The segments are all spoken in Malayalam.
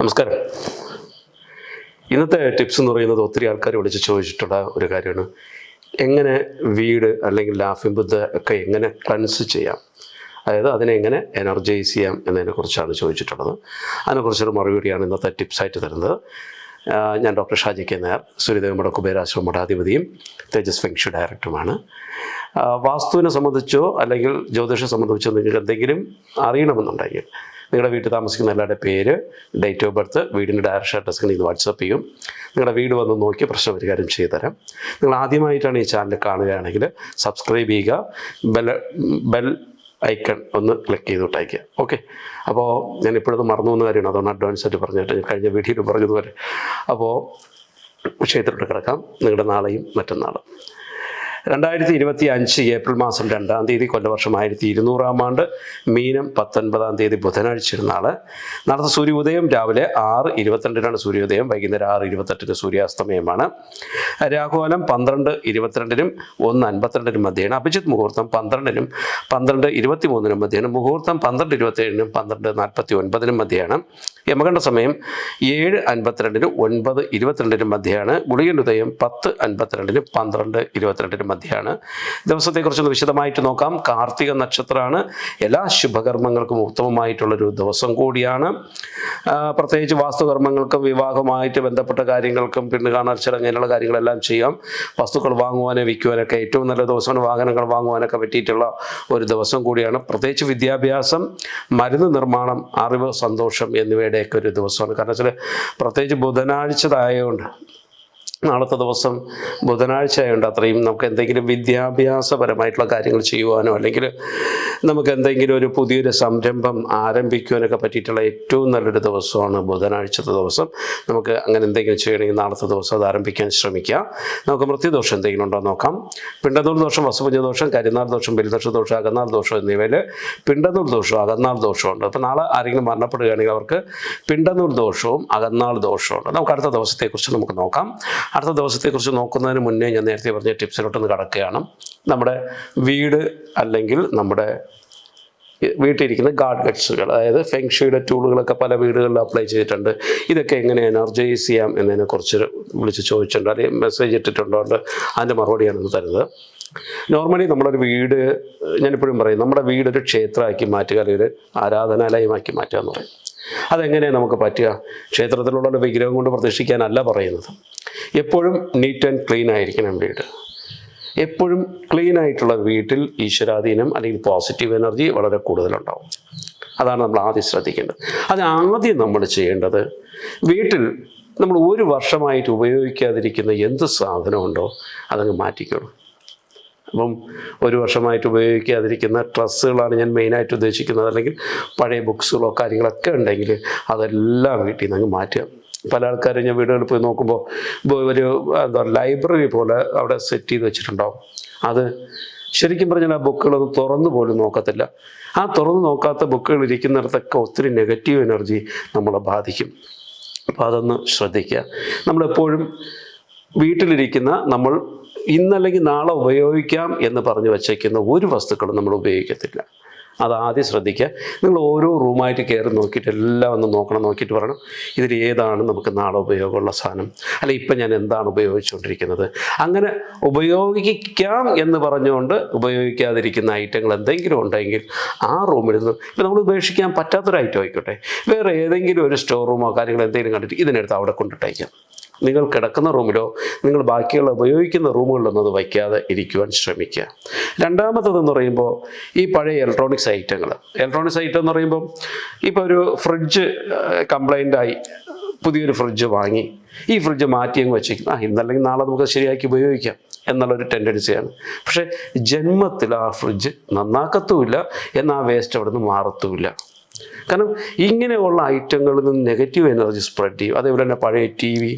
നമസ്കാരം. ഇന്നത്തെ ടിപ്സ് എന്ന് പറയുന്നത് ഒത്തിരി ആൾക്കാർ വിളിച്ച് ചോദിച്ചിട്ടുള്ള ഒരു കാര്യമാണ്. എങ്ങനെ വീട് അല്ലെങ്കിൽ ലാഫിംഗ് ബുദ്ധ ഒക്കെ എങ്ങനെ ക്ലൻസ് ചെയ്യാം? അതായത് അതിനെ എങ്ങനെ എനർജൈസ് ചെയ്യാം എന്നതിനെ കുറിച്ചാണ് ചോദിച്ചിട്ടുള്ളത്. അതിനെക്കുറിച്ചൊരു മറുപടിയാണ് ഇന്നത്തെ ടിപ്സായിട്ട് തരുന്നത്. ഞാൻ ഡോക്ടർ ഷാജി കെ നായർ സൂര്യദേവമുടെ കുബേരാശ്രമ മഠാധിപതിയും തേജസ് ഫെങ്ഷു ഡയറക്ടറുമാണ്. വാസ്തുവിനെ സംബന്ധിച്ചോ അല്ലെങ്കിൽ ജ്യോതിഷം സംബന്ധിച്ചോ നിങ്ങൾക്ക് എന്തെങ്കിലും അറിയണമെന്നുണ്ടെങ്കിൽ നിങ്ങളുടെ വീട്ടിൽ താമസിക്കുന്ന എല്ലാവരുടെ പേര് ഡേറ്റ് ഓഫ് ബർത്ത് വീടിന്റെ ഡയറക്ഷൻ അഡ്രസ്സ് ഇത് വാട്സപ്പ് ചെയ്യും. നിങ്ങളുടെ വീട് വന്ന് നോക്കി പ്രശ്നം പരിഹാരം ചെയ്തു തരാം. നിങ്ങൾ ആദ്യമായിട്ടാണ് ഈ ചാനൽ കാണുകയാണെങ്കിൽ സബ്സ്ക്രൈബ് ചെയ്യുക. ബെൽ ബെൽ ഐക്കൺ ഒന്ന് ക്ലിക്ക് ചെയ്ത് വിട്ടയക്കുക ഓക്കെ അപ്പോൾ ഞാൻ ഇപ്പോഴത് മറന്നു പോകുന്ന കാര്യമാണ്. അതുകൊണ്ട് അഡ്വാൻസ് ആയിട്ട് പറഞ്ഞിട്ട് ഞാൻ കഴിഞ്ഞ വീഡിയോയിൽ പറഞ്ഞതുപോലെ. അപ്പോൾ വിഷയത്തിലോട്ട് കിടക്കാം. നിങ്ങളുടെ നാളെയും മറ്റന്നാളും. രണ്ടായിരത്തി ഇരുപത്തി അഞ്ച് ഏപ്രിൽ മാസം രണ്ടാം തീയതി കൊല്ലവർഷം ആയിരത്തി ഇരുന്നൂറാം ആണ്ട് മീനം പത്തൊൻപതാം തീയതി ബുധനാഴ്ച ഇരുന്നാൾ നടത്ത സൂര്യോദയം രാവിലെ ആറ് ഇരുപത്തിരണ്ടിനാണ് സൂര്യോദയം വൈകുന്നേരം ആറ് ഇരുപത്തെട്ടിന് സൂര്യാസ്തമയമാണ്. രാഘുവാലം പന്ത്രണ്ട് ഇരുപത്തിരണ്ടിനും ഒന്ന് അൻപത്തിരണ്ടിനും മധ്യേണ് അഭിജിത് മുഹൂർത്തം പന്ത്രണ്ടിനും പന്ത്രണ്ട് ഇരുപത്തി മൂന്നിനും മധ്യേണ് മുഹൂർത്തം പന്ത്രണ്ട് ഇരുപത്തേഴിനും പന്ത്രണ്ട് നാൽപ്പത്തി ഒൻപതിനും മധ്യേയാണ്. യമകണ്ഠ സമയം ഏഴ് അൻപത്തിരണ്ടിനും ഒൻപത് ഇരുപത്തിരണ്ടിനും മധ്യയാണ്. ഗുളികൻ ഉദയം പത്ത് അൻപത്തിരണ്ടിനും പന്ത്രണ്ട് ഇരുപത്തിരണ്ടിനും മധ്യയാണ് ദിവസത്തെക്കുറിച്ചൊന്ന് വിശദമായിട്ട് നോക്കാം. കാർത്തിക നക്ഷത്രമാണ്. എല്ലാ ശുഭകർമ്മങ്ങൾക്കും ഉത്തമമായിട്ടുള്ളൊരു ദിവസം കൂടിയാണ്. പ്രത്യേകിച്ച് വാസ്തുകർമ്മങ്ങൾക്കും വിവാഹമായിട്ട് ബന്ധപ്പെട്ട കാര്യങ്ങൾക്കും പിന്നെ കാണാൻ അങ്ങനെയുള്ള കാര്യങ്ങളെല്ലാം ചെയ്യാം. വസ്തുക്കൾ വാങ്ങുവാനോ വിൽക്കുവാനൊക്കെ ഏറ്റവും നല്ല ദിവസമാണ് വാഹനങ്ങൾ വാങ്ങുവാനൊക്കെ പറ്റിയിട്ടുള്ള ഒരു ദിവസം കൂടിയാണ്. പ്രത്യേകിച്ച് വിദ്യാഭ്യാസം മരുന്ന് നിർമ്മാണം അറിവ് സന്തോഷം എന്നിവയുടെയൊക്കെ ഒരു ദിവസമാണ്. കാരണം വെച്ചാൽ പ്രത്യേകിച്ച് ബുധനാഴ്ചതായതുകൊണ്ട് നാളത്തെ ദിവസം ബുധനാഴ്ച ആയതുകൊണ്ട് അത്രയും നമുക്ക് എന്തെങ്കിലും വിദ്യാഭ്യാസപരമായിട്ടുള്ള കാര്യങ്ങൾ ചെയ്യുവാനോ അല്ലെങ്കിൽ നമുക്ക് എന്തെങ്കിലും ഒരു പുതിയൊരു സംരംഭം ആരംഭിക്കുവാനൊക്കെ പറ്റിയിട്ടുള്ള ഏറ്റവും നല്ലൊരു ദിവസമാണ് ബുധനാഴ്ചത്തെ ദിവസം. നമുക്ക് അങ്ങനെ എന്തെങ്കിലും ചെയ്യണമെങ്കിൽ നാളത്തെ ദിവസം അത് ആരംഭിക്കാൻ ശ്രമിക്കാം. നമുക്ക് മൃത്യുദോഷം എന്തെങ്കിലും ഉണ്ടോ നോക്കാം. പിണ്ടനൂർ ദോഷം വസുപുഞ്ഞ ദോഷം കരിനാൾ ദോഷം ബലിദോഷ ദോഷം അകന്നാൾ ദോഷം എന്നിവയിൽ പിണ്ടനൂർ ദോഷവും അകന്നാൾ ദോഷമുണ്ട് അപ്പോൾ നാളെ ആരെങ്കിലും മരണപ്പെടുകയാണെങ്കിൽ അവർക്ക് പിണ്ടനൂർ ദോഷവും അകന്നാൾ ദോഷവും ഉണ്ട്. നമുക്ക് അടുത്ത ദിവസത്തെക്കുറിച്ച് നമുക്ക് നോക്കാം. അടുത്ത ദിവസത്തെക്കുറിച്ച് നോക്കുന്നതിന് മുന്നേ ഞാൻ നേരത്തെ പറഞ്ഞ ടിപ്സിലോട്ടൊന്ന് കടക്കുകയാണ്. നമ്മുടെ വീട് അല്ലെങ്കിൽ നമ്മുടെ വീട്ടിലിരിക്കുന്ന ഗാഡ്ഗറ്റ്സുകൾ അതായത് ഫെങ്ഷയുടെ ടൂളുകളൊക്കെ പല വീടുകളിൽ അപ്ലൈ ചെയ്തിട്ടുണ്ട്. ഇതൊക്കെ എങ്ങനെ എനർജൈസ് ചെയ്യാം എന്നതിനെക്കുറിച്ച് വിളിച്ച് ചോദിച്ചിട്ടുണ്ട് അല്ലെങ്കിൽ മെസ്സേജ് ഇട്ടിട്ടുണ്ടോ അതിന്റെ മറുപടിയാണ് തരുന്നത്. നോർമലി നമ്മളൊരു വീട് ഞാനിപ്പോഴും പറയും നമ്മുടെ വീടൊരു ക്ഷേത്രമാക്കി മാറ്റുക അല്ലെങ്കിൽ ഒരു ആരാധനാലയമാക്കി മാറ്റുക എന്ന് പറയും. അതെങ്ങനെയാണ് നമുക്ക് പറ്റുക? ക്ഷേത്രത്തിലുള്ള വിഗ്രഹം കൊണ്ട് പ്രതിഷ്ഠിക്കാനല്ല പറയുന്നത്. എപ്പോഴും നീറ്റ് ആൻഡ് ക്ലീൻ ആയിരിക്കണം വീട്. എപ്പോഴും ക്ലീൻ ആയിട്ടുള്ള വീട്ടിൽ ഈശ്വരാധീനം അല്ലെങ്കിൽ പോസിറ്റീവ് എനർജി വളരെ കൂടുതലുണ്ടാവും. അതാണ് നമ്മൾ ആദ്യം ശ്രദ്ധിക്കേണ്ടത്. അത് ആദ്യം നമ്മൾ ചെയ്യേണ്ടത് വീട്ടിൽ നമ്മൾ ഒരു വർഷമായിട്ട് ഉപയോഗിക്കാതിരിക്കുന്ന എന്ത് സാധനമുണ്ടോ അതങ്ങ് മാറ്റിക്കോളൂ. അപ്പം ഒരു വർഷമായിട്ട് ഉപയോഗിക്കാതിരിക്കുന്ന ഡ്രസ്സുകളാണ് ഞാൻ മെയിനായിട്ട് ഉദ്ദേശിക്കുന്നത്. അല്ലെങ്കിൽ പഴയ ബുക്സുകളോ കാര്യങ്ങളൊക്കെ ഉണ്ടെങ്കിൽ അതെല്ലാം വീട്ടിൽ നിന്ന് അങ്ങ് മാറ്റുക. പല ആൾക്കാരും ഞാൻ വീടുകളിൽ പോയി നോക്കുമ്പോൾ ഒരു എന്താ ലൈബ്രറി പോലെ അവിടെ സെറ്റ് ചെയ്ത് വെച്ചിട്ടുണ്ടാവും. അത് ശരിക്കും പറഞ്ഞാൽ ആ ബുക്കുകളൊന്നും തുറന്നു പോലും നോക്കത്തില്ല. ആ തുറന്നു നോക്കാത്ത ബുക്കുകൾ ഇരിക്കുന്നിടത്തൊക്കെ ഒത്തിരി നെഗറ്റീവ് എനർജി നമ്മളെ ബാധിക്കും. അപ്പോൾ അതൊന്ന് ശ്രദ്ധിക്കുക. നമ്മളെപ്പോഴും വീട്ടിലിരിക്കുന്ന നമ്മൾ ഇന്നല്ലെങ്കിൽ നാളെ ഉപയോഗിക്കാം എന്ന് പറഞ്ഞു വച്ചേക്കുന്ന ഒരു വസ്തുക്കളും നമ്മൾ ഉപയോഗിക്കത്തില്ല. അത് ആദ്യം ശ്രദ്ധിക്കുക. നിങ്ങൾ ഓരോ റൂമായിട്ട് കയറി നോക്കിയിട്ട് എല്ലാം ഒന്ന് നോക്കണം നോക്കിയിട്ട് പറയണം. ഇതിൽ ഏതാണ് നമുക്ക് നാളെ ഉപയോഗമുള്ള സാധനം? അല്ല ഇപ്പം ഞാൻ എന്താണ് ഉപയോഗിച്ചുകൊണ്ടിരിക്കുന്നത്? അങ്ങനെ ഉപയോഗിക്കാം എന്ന് പറഞ്ഞുകൊണ്ട് ഉപയോഗിക്കാതിരിക്കുന്ന ഐറ്റങ്ങൾ എന്തെങ്കിലും ഉണ്ടെങ്കിൽ ആ റൂമിൽ നിന്ന് ഇപ്പം നമ്മൾ ഉപേക്ഷിക്കാൻ പറ്റാത്തൊരു ഐറ്റം ആയിക്കോട്ടെ. വേറെ ഏതെങ്കിലും ഒരു സ്റ്റോർ റൂമോ കാര്യങ്ങളോ എന്തെങ്കിലും കണ്ടിട്ട് ഇതിനെടുത്ത് അവിടെ കൊണ്ടിട്ടേക്കാം. നിങ്ങൾ കിടക്കുന്ന റൂമിലോ നിങ്ങൾ ബാക്കിയുള്ള ഉപയോഗിക്കുന്ന റൂമുകളിലൊന്നും അത് വയ്ക്കാതെ ഇരിക്കുവാൻ ശ്രമിക്കുക. രണ്ടാമത്തതെന്ന് പറയുമ്പോൾ ഈ പഴയ ഇലക്ട്രോണിക്സ് ഐറ്റങ്ങൾ ഇലക്ട്രോണിക്സ് ഐറ്റം എന്ന് പറയുമ്പോൾ ഇപ്പോൾ ഒരു ഫ്രിഡ്ജ് കംപ്ലൈന്റായി പുതിയൊരു ഫ്രിഡ്ജ് വാങ്ങി. ഈ ഫ്രിഡ്ജ് മാറ്റി അങ്ങ് വെച്ചേക്കും ആ ഇന്നല്ലെങ്കിൽ നാളെ നമുക്ക് ശരിയാക്കി ഉപയോഗിക്കാം എന്നുള്ളൊരു ടെൻഡൻസിയാണ് പക്ഷേ ജന്മത്തിൽ ആ ഫ്രിഡ്ജ് നന്നാക്കത്തുമില്ല എന്നാൽ ആ വേസ്റ്റ് അവിടെ നിന്ന് മാറത്തുമില്ല. കാരണം ഇങ്ങനെയുള്ള ഐറ്റങ്ങളിൽ നിന്ന് നെഗറ്റീവ് എനർജി സ്പ്രെഡ് ചെയ്യും. അതേപോലെ തന്നെ പഴയ ടി വി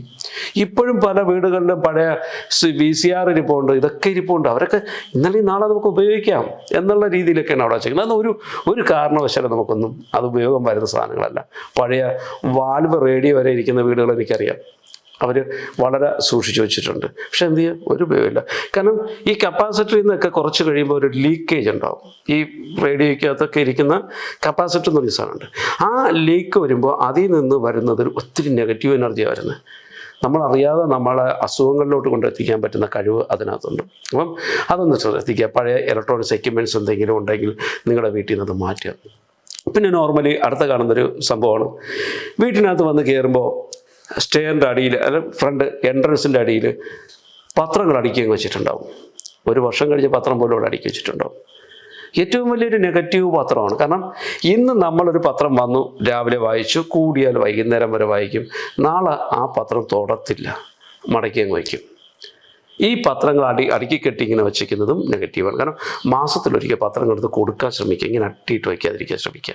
ഇപ്പോഴും പല വീടുകളിലും പഴയ വി സി ആർ ഇരിപ്പുണ്ട് ഇതൊക്കെ ഇരിപ്പുണ്ട്. അവരൊക്കെ ഇന്നലെ നാളെ നമുക്ക് ഉപയോഗിക്കാം എന്നുള്ള രീതിയിലൊക്കെയാണ് അവിടെ വെച്ചേക്കുന്നത് എന്നാൽ ഒരു ഒരു കാരണവശാലും നമുക്കൊന്നും അത് ഉപയോഗം വരുന്ന സാധനങ്ങളല്ല. പഴയ വാൽവ് റേഡിയോ വരെ ഇരിക്കുന്ന വീടുകൾ എനിക്കറിയാം. അവർ വളരെ സൂക്ഷിച്ചു വെച്ചിട്ടുണ്ട്. പക്ഷെ എന്ത് ചെയ്യുക ഒരു ഉപയോഗമില്ല. കാരണം ഈ കപ്പാസിറ്ററിൽ നിന്നൊക്കെ കുറച്ച് കഴിയുമ്പോൾ ഒരു ലീക്കേജ് ഉണ്ടാവും. ഈ റേഡിയോയ്ക്കകത്തൊക്കെ ഇരിക്കുന്ന കപ്പാസിറ്റർ എന്ന് പറഞ്ഞ സാധനമുണ്ട്. ആ ലീക്ക് വരുമ്പോൾ അതിൽ നിന്ന് വരുന്നത് ഒത്തിരി നെഗറ്റീവ് എനർജിയാണ് വരുന്നത്. നമ്മളറിയാതെ നമ്മളെ അസുഖങ്ങളിലോട്ട് കൊണ്ടെത്തിക്കാൻ പറ്റുന്ന കഴിവ് അതിനകത്തുണ്ട്. അപ്പം അതൊന്ന് ശ്രദ്ധിക്കുക. പഴയ ഇലക്ട്രോണിക്സ് എക്യുപ്മെന്റ്സ് എന്തെങ്കിലും ഉണ്ടെങ്കിൽ നിങ്ങളുടെ വീട്ടിൽ നിന്ന് അത് മാറ്റുക. പിന്നെ നോർമലി അടുത്ത കാണുന്നൊരു സംഭവമാണ്. വീട്ടിനകത്ത് വന്ന് കയറുമ്പോൾ സ്റ്റെയറിന്റെ അടിയിൽ അല്ല ഫ്രണ്ട് എൻട്രൻസിന്റെ അടിയിൽ പത്രങ്ങൾ അടുക്കി വെച്ചിട്ടുണ്ടാവും. ഒരു വർഷം കഴിഞ്ഞ് പത്രം പോലും അവിടെ അടുക്കി വെച്ചിട്ടുണ്ടാവും. ഏറ്റവും വലിയൊരു നെഗറ്റീവ് പത്രമാണ്. കാരണം ഇന്ന് നമ്മളൊരു പത്രം വന്നു രാവിലെ വായിച്ചു കൂടിയാൽ വൈകുന്നേരം വരെ വായിക്കും. നാളെ ആ പത്രം തൊടത്തില്ല. മടക്കി അങ്ങ് വയ്ക്കും. ഈ പത്രങ്ങൾ അടി അടുക്കി കെട്ടി ഇങ്ങനെ വെച്ചിരിക്കുന്നതും നെഗറ്റീവാണ് കാരണം മാസത്തിലൊരിക്കൽ പത്രങ്ങൾ എടുത്ത് കൊടുക്കാൻ ശ്രമിക്കുക ഇങ്ങനെ അട്ടിയിട്ട് വയ്ക്കാതിരിക്കാൻ ശ്രമിക്കുക.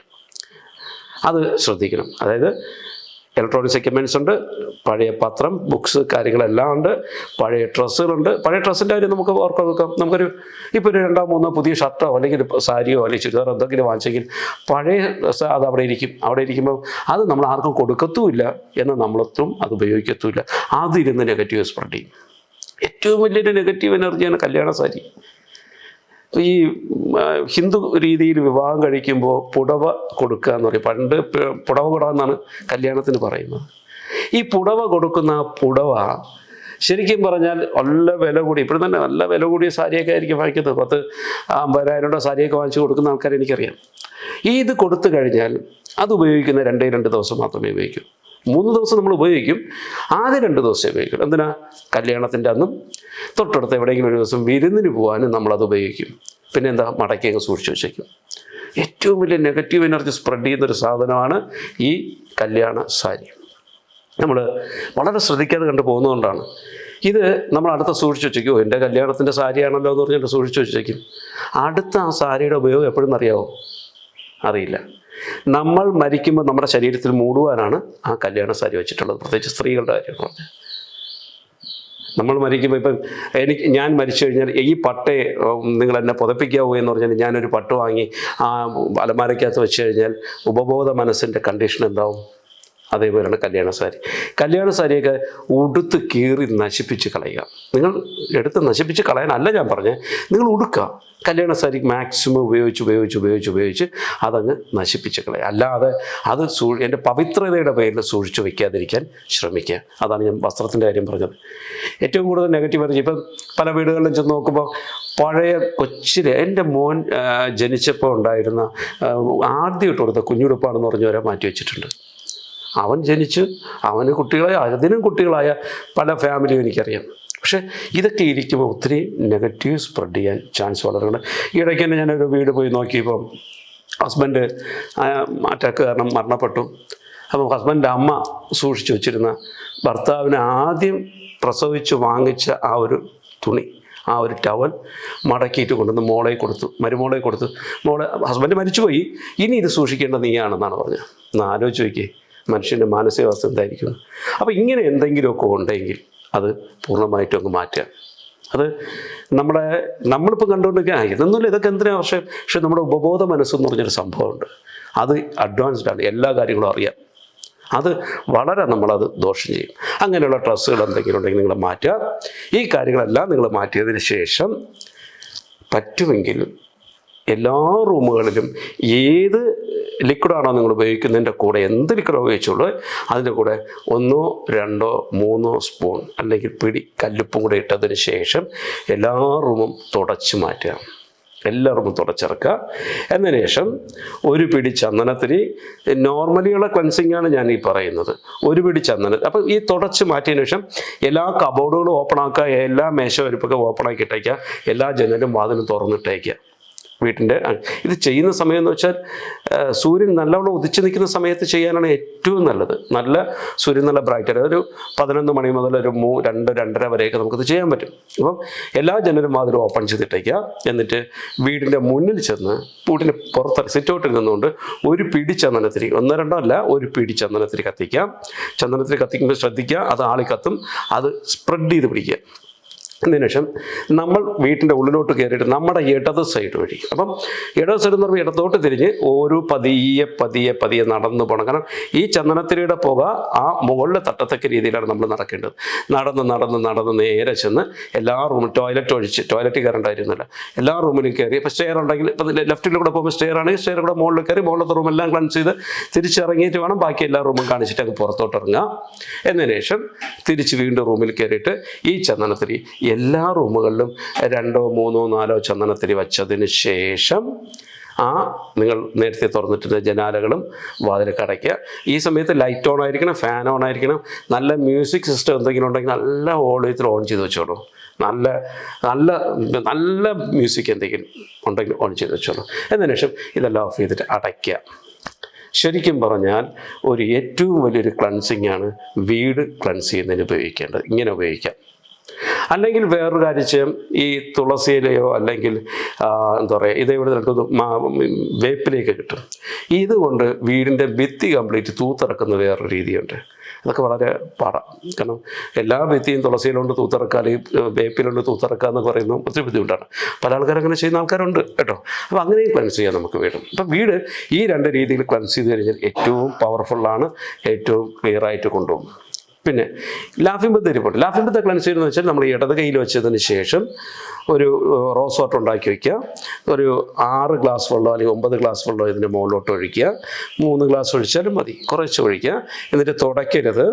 അത് ശ്രദ്ധിക്കണം. അതായത് ഇലക്ട്രോണിക്സ് എക്യുപ്മെന്റ്സ് ഉണ്ട് പഴയ പത്രം ബുക്സ് കാര്യങ്ങളെല്ലാം ഉണ്ട് പഴയ ഡ്രസ്സുകളുണ്ട് പഴയ ഡ്രസ്സിന്റെ കാര്യം നമുക്ക് ഓർക്കാൻ നോക്കാം. നമുക്കൊരു ഇപ്പോൾ ഒരു രണ്ടോ മൂന്നോ പുതിയ ഷർട്ടോ അല്ലെങ്കിൽ സാരിയോ അല്ലെങ്കിൽ ചുരിദാറോ എന്തെങ്കിലും വാങ്ങിച്ചെങ്കിൽ പഴയ ഡ്രസ്സ് അത് അവിടെ ഇരിക്കും. അവിടെ ഇരിക്കുമ്പോൾ അത് നമ്മൾ ആർക്കും കൊടുക്കത്തുമില്ല എന്ന് നമ്മളൊത്തും അത് ഉപയോഗിക്കത്തുമില്ല. അതിരുന്ന് നെഗറ്റീവ് സ്പ്രെഡ് ചെയ്യും. ഏറ്റവും വലിയൊരു നെഗറ്റീവ് എനർജിയാണ് കല്യാണ സാരി. ഈ ഹിന്ദു രീതിയിൽ വിവാഹം കഴിക്കുമ്പോൾ പുടവ കൊടുക്കുക എന്ന് പറയും. പണ്ട് പുടവ കൊടുക്കുക എന്നാണ് കല്യാണത്തിന് പറയുന്നത്. ഈ പുടവ കൊടുക്കുന്ന പുടവ ശരിക്കും പറഞ്ഞാൽ നല്ല വില കൂടി ഇപ്പോഴും തന്നെ നല്ല വില കൂടിയ സാരിയൊക്കെ ആയിരിക്കും വാങ്ങിക്കുന്നത്. പത്ത് അമ്പതിനായിരം രൂപ സാരിയൊക്കെ വാങ്ങിച്ച് കൊടുക്കുന്ന ആൾക്കാരെ എനിക്കറിയാം ഈ ഇത് കൊടുത്തു കഴിഞ്ഞാൽ അത് ഉപയോഗിക്കുന്ന രണ്ടേ രണ്ട് ദിവസം മാത്രമേ ഉപയോഗിക്കൂ. മൂന്ന് ദിവസം നമ്മൾ ഉപയോഗിക്കും. ആദ്യം രണ്ട് ദിവസമേ ഉപയോഗിക്കും. എന്തിനാ? കല്യാണത്തിന്റെ അന്നും തൊട്ടടുത്ത് എവിടെയെങ്കിലും ഒരു ദിവസം വിരുന്നിന് പോകാനും നമ്മളത് ഉപയോഗിക്കും. പിന്നെ എന്താ? മടക്കി അങ്ങ് സൂക്ഷിച്ചു വെച്ചേക്കും. ഏറ്റവും വലിയ നെഗറ്റീവ് എനർജി സ്പ്രെഡ് ചെയ്യുന്നൊരു സാധനമാണ് ഈ കല്യാണ സാരി. നമ്മൾ വളരെ ശ്രദ്ധിക്കാതെ കണ്ടു പോകുന്നതുകൊണ്ടാണ്. ഇത് നമ്മൾ അടുത്ത സൂക്ഷിച്ചു വെച്ചേക്കും. "ഓ, എന്റെ കല്യാണത്തിന്റെ സാരിയാണല്ലോ എന്ന് പറഞ്ഞിട്ട് സൂക്ഷിച്ചു വെച്ചേക്കും. അടുത്ത ആ സാരിയുടെ ഉപയോഗം എപ്പോഴും അറിയാവോ? അറിയില്ല. നമ്മൾ മരിക്കുമ്പോൾ നമ്മുടെ ശരീരത്തിൽ മൂടുവാനാണ് ആ കല്യാണ സാരി വെച്ചിട്ടുള്ളത്. പ്രത്യേകിച്ച് സ്ത്രീകളുടെ കാര്യം നമ്മൾ മരിക്കുമ്പോൾ ഇപ്പം എനിക്ക് ഞാൻ മരിച്ചു കഴിഞ്ഞാൽ ഈ പട്ട നിങ്ങൾ എന്നെ പുതപ്പിക്കാവൂ എന്ന് പറഞ്ഞാൽ ഞാനൊരു പട്ട് വാങ്ങി ആ അലമാരയ്ക്കകത്ത് വെച്ച് കഴിഞ്ഞാൽ ഉപബോധ മനസ്സിന്റെ കണ്ടീഷൻ എന്താവും? അതേപോലെയാണ് കല്യാണ സാരി. കല്യാണ സാരിയൊക്കെ ഉടുത്ത് കീറി നശിപ്പിച്ച് കളയുക. നിങ്ങൾ എടുത്ത് നശിപ്പിച്ച് കളയാനല്ല ഞാൻ പറഞ്ഞത് നിങ്ങൾ ഉടുക്കുക. കല്യാണ സാരി മാക്സിമം ഉപയോഗിച്ച് ഉപയോഗിച്ച് ഉപയോഗിച്ച് ഉപയോഗിച്ച് അതങ്ങ് നശിപ്പിച്ച് കളയുക. അല്ലാതെ അത് സൂ എന്റെ പവിത്രതയുടെ പേരിൽ സൂക്ഷിച്ചു വയ്ക്കാതിരിക്കാൻ ശ്രമിക്കുക. അതാണ് ഞാൻ വസ്ത്രത്തിന്റെ കാര്യം പറഞ്ഞത്. ഏറ്റവും കൂടുതൽ നെഗറ്റീവ് എനർജി ഇപ്പം പല വീടുകളിലും ചെന്ന് നോക്കുമ്പോൾ പഴയ കൊച്ചിലെ എന്റെ മോൻ ജനിച്ചപ്പോൾ ഉണ്ടായിരുന്ന ആദ്യമായിട്ട് കൊടുത്ത കുഞ്ഞുടുപ്പാണെന്ന് പറഞ്ഞവരെ മാറ്റി വെച്ചിട്ടുണ്ട്. അവൻ ജനിച്ച് അവന് കുട്ടികളായ അതിനും കുട്ടികളായ പല ഫാമിലിയും എനിക്കറിയാം. പക്ഷേ ഇതൊക്കെ ഇരിക്കുമ്പോൾ ഒത്തിരി നെഗറ്റീവ് സ്പ്രെഡ് ചെയ്യാൻ ചാൻസ് വളരെയുണ്ട് ഇടയ്ക്ക് തന്നെ ഞാനൊരു വീട് പോയി നോക്കിയപ്പോൾ ഹസ്ബൻഡ് അറ്റാക്ക് കാരണം മരണപ്പെട്ടു. അപ്പോൾ ഹസ്ബൻഡിന്റെ അമ്മ സൂക്ഷിച്ചു വെച്ചിരുന്ന ഭർത്താവിന് ആദ്യം പ്രസവിച്ച് വാങ്ങിച്ച ആ ഒരു തുണി ആ ഒരു ടവൽ മടക്കിയിട്ട് കൊണ്ടുവന്ന് മോളെ കൊടുത്തു മരുമോളെ കൊടുത്തു. മോളെ ഹസ്ബൻഡ് മരിച്ചുപോയി. ഇനി ഇത് സൂക്ഷിക്കേണ്ടത് നീയാണെന്നാണ് പറഞ്ഞത്. ഒന്ന് ആലോചിച്ച് നോക്കിയേ. മനുഷ്യന്റെ മാനസികാവസ്ഥ എന്തായിരിക്കും? അപ്പോൾ ഇങ്ങനെ എന്തെങ്കിലുമൊക്കെ ഉണ്ടെങ്കിൽ അത് പൂർണമായിട്ടും അങ്ങ് മാറ്റുക. അത് നമ്മളെ നമ്മളിപ്പോൾ കണ്ടുകൊണ്ടിരിക്കുക "ആ, ഇതൊന്നുമില്ല ഇതൊക്കെ എന്തിനാ പക്ഷേ പക്ഷെ നമ്മുടെ ഉപബോധ മനസ്സെന്ന് പറഞ്ഞൊരു സംഭവമുണ്ട്. അത് അഡ്വാൻസ്ഡ് ആണ് എല്ലാ കാര്യങ്ങളും അറിയാം. അത് വളരെ നമ്മളത് ദോഷം ചെയ്യും. അങ്ങനെയുള്ള ഡ്രസ്സുകൾ എന്തെങ്കിലും ഉണ്ടെങ്കിൽ നിങ്ങൾ മാറ്റുക. ഈ കാര്യങ്ങളെല്ലാം നിങ്ങൾ മാറ്റിയതിന് ശേഷം പറ്റുമെങ്കിൽ എല്ലാ റൂമുകളിലും ഏത് ലിക്വിഡാണോ നിങ്ങൾ ഉപയോഗിക്കുന്നതിന്റെ കൂടെ എന്ത് ലിക്വിഡ് ഉപയോഗിച്ചുള്ളൂ അതിന്റെ കൂടെ ഒന്നോ രണ്ടോ മൂന്നോ സ്പൂൺ അല്ലെങ്കിൽ പിടി കല്ലുപ്പും കൂടെ ഇട്ടതിന് ശേഷം എല്ലാ റൂമും തുടച്ച് മാറ്റുക. എല്ലാ റൂമും തുടച്ചിറക്കുക. എന്നതിന് ശേഷം ഒരു പിടി ചന്ദനത്തിന് നോർമലിയുള്ള ക്ലൻസിങ് ആണ് ഞാൻ ഈ പറയുന്നത്. ഒരു പിടി ചന്ദന അപ്പം ഈ തുടച്ച് മാറ്റിയതിന് ശേഷം എല്ലാ കബോർഡുകളും ഓപ്പൺ ആക്കുക എല്ലാ മേശവരിപ്പൊക്കെ ഓപ്പൺ ആക്കി ഇട്ടേക്കുക എല്ലാ ജനലും വാതിലും തുറന്നിട്ടേക്കുക. വീട്ടിന്റെ ഇത് ചെയ്യുന്ന സമയം എന്ന് വെച്ചാൽ സൂര്യൻ നല്ലവണ്ണം ഉദിച്ചു നിൽക്കുന്ന സമയത്ത് ചെയ്യാനാണ് ഏറ്റവും നല്ലത്. നല്ല സൂര്യൻ നല്ല ബ്രൈറ്റ് ഒരു പതിനൊന്ന് മണി മുതൽ ഒരു മൂ രണ്ട് രണ്ടര വരെയൊക്കെ നമുക്കത് ചെയ്യാൻ പറ്റും. അപ്പം എല്ലാ ജനലും വാതിലും ഓപ്പൺ ചെയ്തിട്ടേക്കുക. എന്നിട്ട് വീടിന്റെ മുന്നിൽ ചെന്ന് വീട്ടിന് പുറത്ത് സിറ്റൗട്ടിൽ നിന്നുകൊണ്ട് ഒരു പിടി ചന്ദനത്തിരി ഒന്നോ രണ്ടോ അല്ല ഒരു പിടി ചന്ദനത്തിരി കത്തിക്കാം ചന്ദനത്തിരി കത്തിക്കുമ്പോൾ ശ്രദ്ധിക്കുക അത് ആളി കത്തും അത് സ്പ്രെഡ് ചെയ്ത് പിടിക്കുക. അതിന് ശേഷം നമ്മൾ വീട്ടിന്റെ ഉള്ളിലോട്ട് കയറിയിട്ട് നമ്മുടെ ഇടത് സൈഡ് വഴി. അപ്പം ഇടത് സൈഡ് എന്ന് പറയുമ്പോൾ ഇടത്തോട്ട് തിരിഞ്ഞ് ഓരോ പതിയെ പതിയെ പതിയെ നടന്നു പോകണം. കാരണം ഈ ചന്ദനത്തിരിയുടെ പുക ആ മുകളിലെ തട്ടത്തക്ക രീതിയിലാണ് നമ്മൾ നടക്കേണ്ടത്. നടന്ന് നടന്ന് നടന്ന് നേരെ ചെന്ന് എല്ലാ റൂമിലും ടോയ്ലറ്റ് ഒഴിച്ച് ടോയ്ലറ്റിൽ കയറേണ്ടായിരുന്നില്ല. എല്ലാ റൂമിലും കയറി ഇപ്പോൾ സ്റ്റെയർ ഉണ്ടെങ്കിൽ ഇപ്പം ലെഫ്റ്റിൽ കൂടെ പോകുമ്പോൾ സ്റ്റെയർ ആണെങ്കിൽ സ്റ്റെയർ കൂടെ മുകളിൽ കയറി മുകളിലത്തെ റൂമെല്ലാം ക്ലൻസ് ചെയ്ത് തിരിച്ചിറങ്ങിയിട്ട് വേണം ബാക്കി എല്ലാ റൂമും കാണിച്ചിട്ട് അങ്ങ് പുറത്തോട്ട് ഇറങ്ങുക. എന്നതിന് ശേഷം തിരിച്ച് വീണ്ടും റൂമിൽ കയറിയിട്ട് ഈ ചന്ദനത്തിരി എല്ലാ റൂമുകളിലും രണ്ടോ മൂന്നോ നാലോ ചന്ദനത്തിരി വച്ചതിന് ശേഷം ആ നിങ്ങൾ നേരത്തെ തുറന്നിട്ടുള്ള ജനാലകളും വാതിലൊക്കെ അടയ്ക്കുക ഈ സമയത്ത് ലൈറ്റ് ഓൺ ആയിരിക്കണം ഫാൻ ഓൺ ആയിരിക്കണം. നല്ല മ്യൂസിക് സിസ്റ്റം എന്തെങ്കിലും ഉണ്ടെങ്കിൽ നല്ല വോളിയത്തിൽ ഓൺ ചെയ്ത് വെച്ചോളൂ. നല്ല നല്ല നല്ല മ്യൂസിക് എന്തെങ്കിലും ഉണ്ടെങ്കിൽ ഓൺ ചെയ്ത് വെച്ചോളൂ. എന്നതിന് ശേഷം ഇതെല്ലാം ഓഫ് ചെയ്തിട്ട് അടയ്ക്കുക. ശരിക്കും പറഞ്ഞാൽ ഒരു ഏറ്റവും വലിയൊരു ക്ലൻസിങ് ആണ് വീട് ക്ലൻസ് ചെയ്യുന്നതിന് ഉപയോഗിക്കേണ്ടത്. ഇങ്ങനെ ഉപയോഗിക്കാം. അല്ലെങ്കിൽ വേറൊരു കാര്യം ഈ തുളസിയിലെയോ അല്ലെങ്കിൽ എന്താ പറയുക ഇത് ഇവിടെ രണ്ടു വേപ്പിലേക്ക് കിട്ടും. ഇതുകൊണ്ട് വീടിന്റെ ഭിത്തി കംപ്ലീറ്റ് തൂത്തിറക്കുന്ന വേറൊരു രീതിയുണ്ട്. അതൊക്കെ വളരെ പാടാം. കാരണം എല്ലാ ഭിത്തിയും തുളസിയിലുണ്ട് തൂത്തിറക്കാൻ ഈ വേപ്പിലുണ്ട് തൂത്തിറക്കുക എന്ന് പറയുന്നത് ഒത്തിരി ബുദ്ധിമുട്ടാണ്. പല ആൾക്കാരും അങ്ങനെ ചെയ്യുന്ന ആൾക്കാരുണ്ട് കേട്ടോ. അപ്പോൾ അങ്ങനെയും ക്ലൻസ് ചെയ്യാൻ നമുക്ക് വീടും അപ്പം വീട് ഈ രണ്ട് രീതിയിൽ ക്ലൻസ് ചെയ്ത് കഴിഞ്ഞാൽ ഏറ്റവും പവർഫുള്ളാണ് ഏറ്റവും ക്ലിയറായിട്ട് കൊണ്ടുപോകും. പിന്നെ ലാഫിംഗ് ബുദ്ധ ഇരിപ്പുണ്ട് ലാഫിംഗ് ബുദ്ധ ക്ലൻസ് ചെയ്യുന്നത് വെച്ചാൽ നമ്മൾ ഇടത് കയ്യിൽ വെച്ചതിന് ശേഷം ഒരു റോസ് വാട്ടർ ഉണ്ടാക്കി വയ്ക്കുക ഒരു ആറ് ഗ്ലാസ് വെള്ളം അല്ലെങ്കിൽ ഒമ്പത് ഗ്ലാസ് വെള്ളം ഇതിന്റെ മുകളിലോട്ട് ഒഴിക്കുക. മൂന്ന് ഗ്ലാസ് ഒഴിച്ചാലും മതി. കുറച്ച് ഒഴിക്കുക. എന്നിട്ട് തുടയ്ക്കരുത്.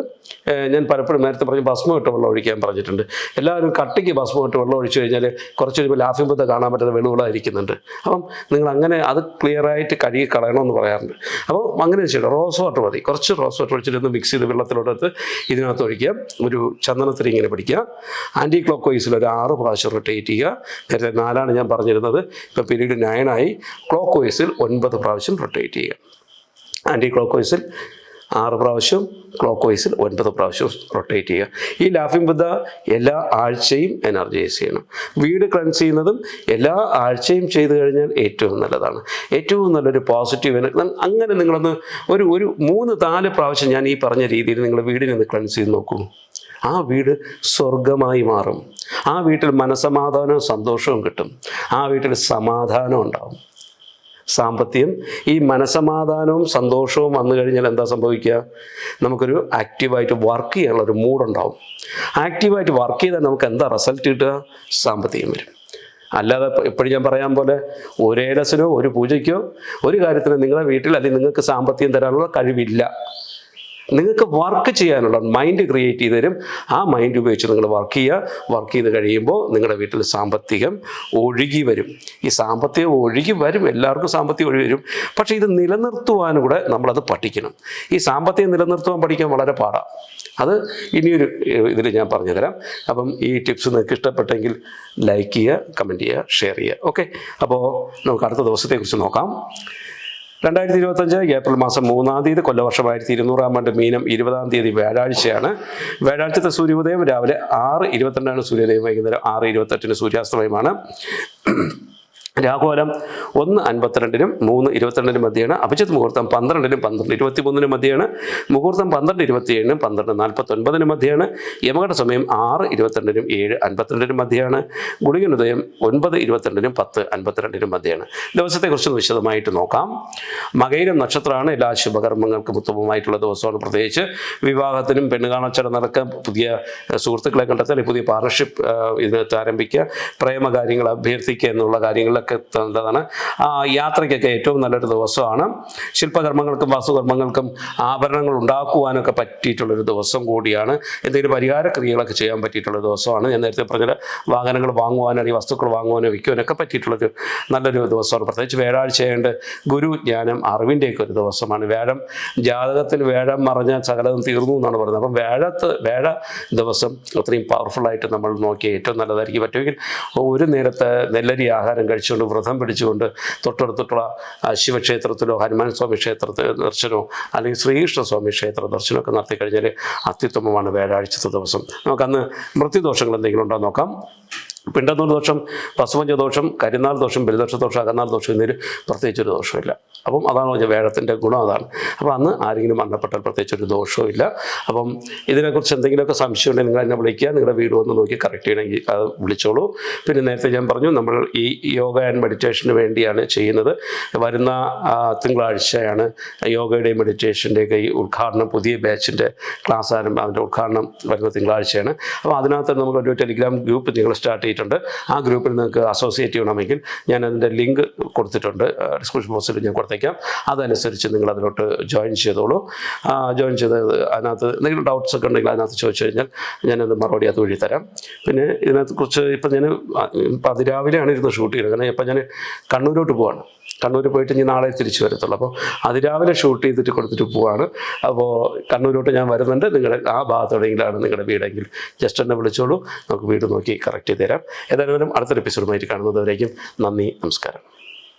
ഞാൻ പലപ്പോഴും നേരത്തെ പറഞ്ഞ് ഭസ്മം ഇട്ട് വെള്ളം ഒഴിക്കാൻ പറഞ്ഞിട്ടുണ്ട്. എല്ലാവരും കട്ടിക്ക് ഭസ്മം ഇട്ട് വെള്ളം ഒഴിച്ചു കഴിഞ്ഞാൽ കുറച്ച് കഴിയുമ്പോൾ ലാഫിംഗ് ബുദ്ധ കാണാൻ പറ്റുന്ന വെളുവിളായിരിക്കുന്നുണ്ട് അപ്പം നിങ്ങൾ അങ്ങനെ അത് ക്ലിയർ ആയിട്ട് കഴുകി കളയണമെന്ന് പറയാറുണ്ട്. അപ്പോൾ അങ്ങനെ ചെയ്യണം. റോസ് വാട്ടർ മതി. കുറച്ച് റോസ് വാട്ടർ ഒഴിച്ചിട്ട് ഒന്ന് മിക്സ് ചെയ്ത് വെള്ളത്തിലോട്ടെടുത്ത് ഇതിനകത്ത് ഒഴിക്കുക. ഒരു ചന്ദനത്തിരി ഇങ്ങനെ പിടിക്കുക. ആന്റി ക്ലോക്ക് വൈസിൽ ഒരു ആറ് പ്രാവശ്യം റൊട്ടേറ്റ് ചെയ്യുക. നേരത്തെ നാലാണ് ഞാൻ പറഞ്ഞിരുന്നത്. ഇപ്പോൾ പീരീഡ് നയനായി ക്ലോക്ക് വൈസിൽ ഒൻപത് പ്രാവശ്യം റൊട്ടേറ്റ് ചെയ്യുക. ആന്റി ക്ലോക്ക് വൈസിൽ ആറ് പ്രാവശ്യം ക്ലോക്ക് വൈസിൽ ഒൻപത് പ്രാവശ്യം റൊട്ടേറ്റ് ചെയ്യുക. ഈ ലാഫിംഗ് ബുദ്ധ എല്ലാ ആഴ്ചയും എനർജൈസ് ചെയ്യണം. വീട് ക്ലൻസ് ചെയ്യുന്നതും എല്ലാ ആഴ്ചയും ചെയ്തു കഴിഞ്ഞാൽ ഏറ്റവും നല്ലതാണ്. ഏറ്റവും നല്ലൊരു പോസിറ്റീവ് എനർജി അങ്ങനെ നിങ്ങളൊന്ന് ഒരു ഒരു മൂന്ന് നാല് പ്രാവശ്യം ഞാൻ ഈ പറഞ്ഞ രീതിയിൽ നിങ്ങൾ വീടിനൊന്ന് ക്ലൻസ് ചെയ്ത് നോക്കൂ. ആ വീട് സ്വർഗമായി മാറും. ആ വീട്ടിൽ മനസമാധാനവും സന്തോഷവും കിട്ടും. ആ വീട്ടിൽ സമാധാനം ഉണ്ടാവും. സാമ്പത്തികം ഈ മനസമാധാനവും സന്തോഷവും വന്നു കഴിഞ്ഞാൽ എന്താ സംഭവിക്കുക? നമുക്കൊരു ആക്റ്റീവായിട്ട് വർക്ക് ചെയ്യാനുള്ള ഒരു മൂഡുണ്ടാവും ആക്റ്റീവായിട്ട് വർക്ക് ചെയ്താൽ നമുക്ക് എന്താ റിസൾട്ട് കിട്ടുക? സാമ്പത്തികം വരും. അല്ലാതെ എപ്പോഴും ഞാൻ പറയാൻ പോലെ ഒരേ ലസനോ ഒരു പൂജയ്ക്കോ ഒരു കാര്യത്തിനോ നിങ്ങളുടെ വീട്ടിൽ അല്ലെങ്കിൽ നിങ്ങൾക്ക് സാമ്പത്തികം തരാനുള്ള കഴിവില്ല. നിങ്ങൾക്ക് വർക്ക് ചെയ്യാനുള്ള മൈൻഡ് ക്രിയേറ്റ് ചെയ്ത് തരും. ആ മൈൻഡ് ഉപയോഗിച്ച് നിങ്ങൾ വർക്ക് ചെയ്യുക. വർക്ക് ചെയ്ത് കഴിയുമ്പോൾ നിങ്ങളുടെ വീട്ടിൽ സാമ്പത്തികം ഒഴുകി വരും. ഈ സാമ്പത്തികം ഒഴുകി വരും. എല്ലാവർക്കും സാമ്പത്തികം ഒഴുകി വരും. പക്ഷേ ഇത് നിലനിർത്തുവാനും കൂടെ നമ്മളത് പഠിക്കണം. ഈ സാമ്പത്തികം നിലനിർത്തുവാൻ പഠിക്കാൻ വളരെ പാടാണ് അത് ഇനിയൊരു ഇതിൽ ഞാൻ പറഞ്ഞുതരാം. അപ്പം ഈ ടിപ്സ് നിങ്ങൾക്ക് ഇഷ്ടപ്പെട്ടെങ്കിൽ ലൈക്ക് ചെയ്യുക കമന്റ് ചെയ്യുക ഷെയർ ചെയ്യുക. ഓക്കെ അപ്പോൾ നമുക്ക് അടുത്ത ദിവസത്തെക്കുറിച്ച് നോക്കാം. രണ്ടായിരത്തി ഇരുപത്തഞ്ച് ഏപ്രിൽ മാസം മൂന്നാം തീയതി കൊല്ലവർഷം ആയിരത്തി ഇരുന്നൂറാം ആണ്ട് മീനം ഇരുപതാം തീയതി വ്യാഴാഴ്ചയാണ്. വ്യാഴാഴ്ചത്തെ സൂര്യോദയം രാവിലെ ആറ് ഇരുപത്തിരണ്ടാണ് സൂര്യോദയം വൈകുന്നേരം ആറ് ഇരുപത്തെട്ടിന് സൂര്യാസ്തമയമാണ്. രാഹുലം ഒന്ന് അൻപത്തിരണ്ടിനും മൂന്ന് ഇരുപത്തിരണ്ടിനും മധ്യയാണ് അഭിജിത്ത് മുഹൂർത്തം പന്ത്രണ്ടിനും പന്ത്രണ്ട് ഇരുപത്തി മൂന്നിനും മധ്യയാണ് മുഹൂർത്തം പന്ത്രണ്ട് ഇരുപത്തിയേഴിനും പന്ത്രണ്ട് നാൽപ്പത്തൊൻപതിനും മധ്യയാണ് യമകട സമയം ആറ് ഇരുപത്തിരണ്ടിനും ഏഴ് അൻപത്തിരണ്ടിനും മധ്യയാണ് ഗുളികനുദയം ഒൻപത് ഇരുപത്തിരണ്ടിനും പത്ത് അൻപത്തിരണ്ടിനും മധ്യയാണ് ദിവസത്തെക്കുറിച്ച് വിശദമായിട്ട് നോക്കാം. മകയിലും നക്ഷത്രമാണ്. എല്ലാ ശുഭകർമ്മങ്ങൾക്കും ഉത്തമമായിട്ടുള്ള ദിവസമാണ്. പ്രത്യേകിച്ച് വിവാഹത്തിനും പെണ്ണുകാണച്ചടന്നടക്കം പുതിയ ഏഹ്, സുഹൃത്തുക്കളെ കണ്ടെത്താൻ പുതിയ പാർട്ണർഷിപ്പ് ഇതിനകത്ത് ആരംഭിക്കുക പ്രേമകാര്യങ്ങൾ അഭ്യർത്ഥിക്കുക എന്നുള്ള കാര്യങ്ങളിലൊക്കെ നല്ലതാണ്. ആ, യാത്രയ്ക്കൊക്കെ ഏറ്റവും നല്ലൊരു ദിവസമാണ്. ശില്പകർമ്മങ്ങൾക്കും വാസുകർമ്മങ്ങൾക്കും ആഭരണങ്ങൾ ഉണ്ടാക്കുവാനൊക്കെ പറ്റിയിട്ടുള്ളൊരു ദിവസം കൂടിയാണ്. എന്തെങ്കിലും പരിഹാര ക്രിയകളൊക്കെ ചെയ്യാൻ പറ്റിയിട്ടുള്ള ദിവസമാണ്. ഞാൻ നേരത്തെ പറഞ്ഞത് വാഹനങ്ങൾ വാങ്ങുവാനോ അല്ലെങ്കിൽ വസ്തുക്കൾ വാങ്ങുവാനോ വിൽക്കുവാനൊക്കെ പറ്റിയിട്ടുള്ളൊരു നല്ലൊരു ദിവസമാണ്. പ്രത്യേകിച്ച് വ്യാഴാഴ്ചയുണ്ട് ഗുരു ജ്ഞാനം അറിവിന്റെയൊക്കെ ഒരു ദിവസമാണ്. വ്യാഴം ജാതകത്തിൽ വ്യാഴം മറഞ്ഞാൽ സകലതും തീർന്നു എന്നാണ് പറയുന്നത് അപ്പം വ്യാഴത്ത് വ്യാഴ ദിവസം അത്രയും പവർഫുള്ളായിട്ട് നമ്മൾ നോക്കിയാൽ ഏറ്റവും നല്ലതായിരിക്കും. പറ്റുമെങ്കിൽ ഒരു നേരത്തെ നെല്ലരി ആഹാരം കഴിച്ചുകൊണ്ട് വ്രതം പിടിച്ചുകൊണ്ട് തൊട്ടടുത്തിട്ടുള്ള ശിവക്ഷേത്രത്തിലോ ഹനുമാൻ സ്വാമി ക്ഷേത്രത്തിൽ ദർശനമോ അല്ലെങ്കിൽ ശ്രീകൃഷ്ണ സ്വാമി ക്ഷേത്ര ദർശനമൊക്കെ നടത്തി കഴിഞ്ഞാൽ അത്യുത്തമമാണ് വ്യാഴാഴ്ചത്തെ ദിവസം. നമുക്കന്ന് മൃത്യുദോഷങ്ങൾ എന്തെങ്കിലും ഉണ്ടോ നോക്കാം. പിണ്ടന്നൂർ ദോഷം പശുപഞ്ച ദോഷം കരിനാൾ ദോഷം ബലിദോഷ ദോഷം അകന്നാൾ ദോഷം എന്നൊരു പ്രത്യേകിച്ചൊരു ദോഷമില്ല അപ്പം അതാണ് പറഞ്ഞ വേഴത്തിന്റെ ഗുണം അതാണ്. അപ്പം അന്ന് ആരെങ്കിലും മരണപ്പെട്ടാൽ പ്രത്യേകിച്ച് ഒരു ദോഷവും ഇല്ല. അപ്പം ഇതിനെക്കുറിച്ച് എന്തെങ്കിലുമൊക്കെ സംശയം ഉണ്ടെങ്കിൽ നിങ്ങൾ എന്നെ വിളിക്കുക. നിങ്ങളുടെ വീട് വന്ന് നോക്കി കറക്റ്റ് ചെയ്യണമെങ്കിൽ അത് വിളിച്ചോളൂ. പിന്നെ നേരത്തെ ഞാൻ പറഞ്ഞു നമ്മൾ ഈ യോഗ ആൻഡ് മെഡിറ്റേഷന് വേണ്ടിയാണ് ചെയ്യുന്നത്. വരുന്ന തിങ്കളാഴ്ചയാണ് യോഗയുടെയും മെഡിറ്റേഷന്റെയൊക്കെ ഈ ഉദ്ഘാടനം പുതിയ ബാച്ചിന്റെ ക്ലാസ് ആരംഭം അതിന്റെ ഉദ്ഘാടനം വരുന്ന തിങ്കളാഴ്ചയാണ്. അപ്പോൾ അതിനകത്ത് നമുക്കൊരു ടെലിഗ്രാം ഗ്രൂപ്പ് നിങ്ങൾ സ്റ്റാർട്ട് ചെയ്തിട്ടുണ്ട്. ആ ഗ്രൂപ്പിൽ നിങ്ങൾക്ക് അസോസിയേറ്റ് ചെയ്യണമെങ്കിൽ ഞാൻ അതിന്റെ ലിങ്ക് കൊടുത്തിട്ടുണ്ട്. ഡിസ്ക്രിപ്ഷൻ ബോക്സിൽ ഞാൻ കൊടുത്തേക്കാം. അതനുസരിച്ച് നിങ്ങൾ അതിലോട്ട് ജോയിൻ ചെയ്തോളൂ. ജോയിൻ ചെയ്ത് അതിനകത്ത് എന്തെങ്കിലും ഡൗട്ട്സ് ഒക്കെ ഉണ്ടെങ്കിൽ അതിനകത്ത് ചോദിച്ചു കഴിഞ്ഞാൽ ഞാനത് മറുപടി അത് വഴി തരാം. പിന്നെ ഇതിനകത്ത് കുറിച്ച് ഇപ്പം ഞാൻ അതിരാവിലെയാണ് ഇരുന്ന് ഷൂട്ട് ചെയ്യുന്നത് കാരണം ഇപ്പം ഞാൻ കണ്ണൂരോട്ട് പോവാണ്. കണ്ണൂർ പോയിട്ട് ഇനി നാളെ തിരിച്ചു വരത്തുള്ളൂ. അപ്പോൾ അതിരാവിലെ ഷൂട്ട് ചെയ്തിട്ട് കൊടുത്തിട്ട് പോവാണ്. അപ്പോൾ കണ്ണൂരോട്ട് ഞാൻ വരുന്നുണ്ട്. നിങ്ങളുടെ ആ ഭാഗത്തോടെങ്കിലാണ് നിങ്ങളുടെ വീടെങ്കിൽ ജസ്റ്റ് എന്നെ വിളിച്ചോളൂ. നമുക്ക് വീട് നോക്കി കറക്റ്റ് ചെയ്ത് തരാം. ഏതായാലും അടുത്തൊരു എപ്പിസോഡുമായിട്ട് കാണുന്നതുവരേക്കും നന്ദി നമസ്കാരം.